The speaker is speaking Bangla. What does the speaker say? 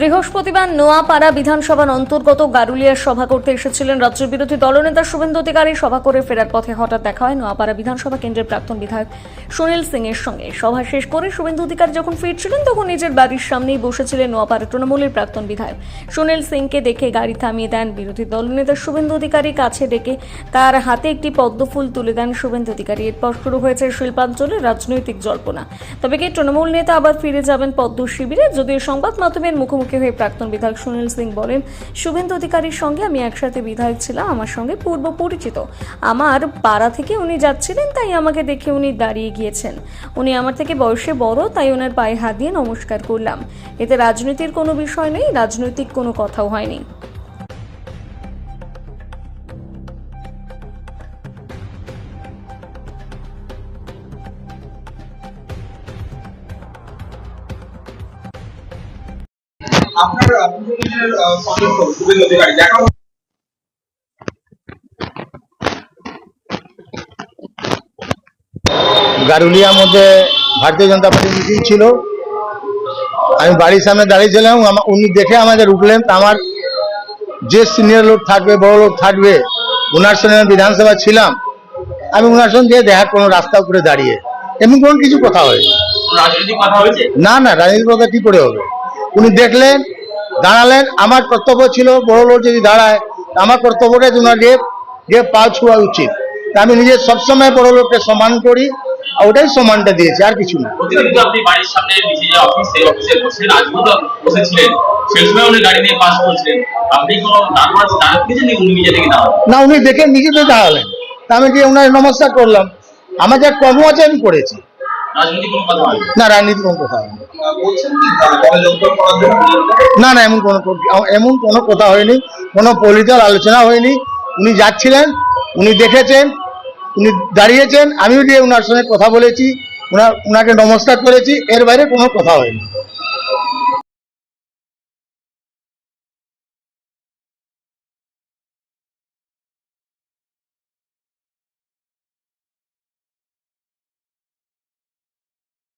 বৃহস্পতিবার নোয়াপাড়া বিধানসভার অন্তর্গত গারুলিয়ার সভা করতে এসেছিলেন রাজ্য বিরোধী দলনেতা শুভেন্দু অধিকারী। সভা করে ফেরার পথে হঠাৎ দেখা হয় নোয়াপাড়া বিধানসভা কেন্দ্রের প্রাক্তন বিধায়ক সুনীল সিং এর সঙ্গে। সভা শেষ করে শুভেন্দু অধিকারী যখন ফিরছিলেন, তখন নিজের বাড়ির সামনেই বসেছিলেন নোয়াপাড়া তৃণমূলের প্রাক্তন বিধায়ক। সুনীল সিংকে দেখে গাড়ি থামিয়ে দেন বিরোধী দলনেতা শুভেন্দু অধিকারী। কাছে ডেকে তার হাতে একটি পদ্মফুল তুলে দেন শুভেন্দু অধিকারী। এরপর শুরু হয়েছে শিল্পাঞ্চলের রাজনৈতিক জল্পনা। তবে কি তৃণমূল নেতা আবার ফিরে যাবেন পদ্ম শিবিরে? যদিও সংবাদ মাধ্যমের মুখোমুখি হয়ে প্রাক্তন বিধায়ক সুনীল সিং বলেন, শুভেন্দু অধিকারীর সঙ্গে আমি একসাথে বিধায়ক ছিলাম, আমার সঙ্গে পূর্ব পরিচিত। আমার পাড়া থেকে উনি যাচ্ছিলেন, তাই আমাকে দেখে উনি দাঁড়িয়ে গিয়েছেন। উনি আমার থেকে বয়সে বড়, তাই ওনার পায়ে হাত দিয়ে নমস্কার করলাম। এতে রাজনীতির কোনো বিষয় নেই, রাজনৈতিক কোনো কথাও হয়নি। আপনার দেখা গারুলিয়ার মধ্যে ভারতীয় জনতা পার্টি মিটিং ছিল। আমি বাড়ির সামনে দাঁড়িয়েছিলাম। উনি দেখে আমাদের উঠলেন আমার যে সিনিয়র লোক থাকবে বড় লোক থাকবে ওনার সঙ্গে আমি বিধানসভা ছিলাম। আমি ওনার সঙ্গে দেখা কোনো রাস্তা উপরে দাঁড়িয়ে। এমন কোনো কিছু কথা হয়নি। হয়েছে? না না রাজনীতির কথা কি করে হবে? উনি দেখলেন দাঁড়ালেন। আমার কর্তব্য ছিল বড় লোক যদি দাঁড়ায় আমার কর্তব্যটা যে ওনার গিয়ে গিয়ে পা ছোঁয়া উচিত। তা আমি নিজে সবসময় বড় লোককে সম্মান করি আর ওটাই সম্মানটা দিয়েছি আর কিছু না। উনি নিজে না উনি দেখে নিজেতে দাঁড়ালেন। তা আমি গিয়ে ওনার নমস্কার করলাম। আমার যা কর্ম আছে আমি করেছি। না। রাজনীতি কোনো কথা হয়নি না। না? এমন কোনো এমন কোনো কথা হয়নি। কোনো পলিটিক্যাল আলোচনা হয়নি। উনি যাচ্ছিলেন উনি দেখেছেন উনি দাঁড়িয়েছেন। আমিও দিয়ে ওনার সঙ্গে কথা বলেছি ওনার ওনাকে নমস্কার করেছি। এর বাইরে কোনো কথা হয়নি।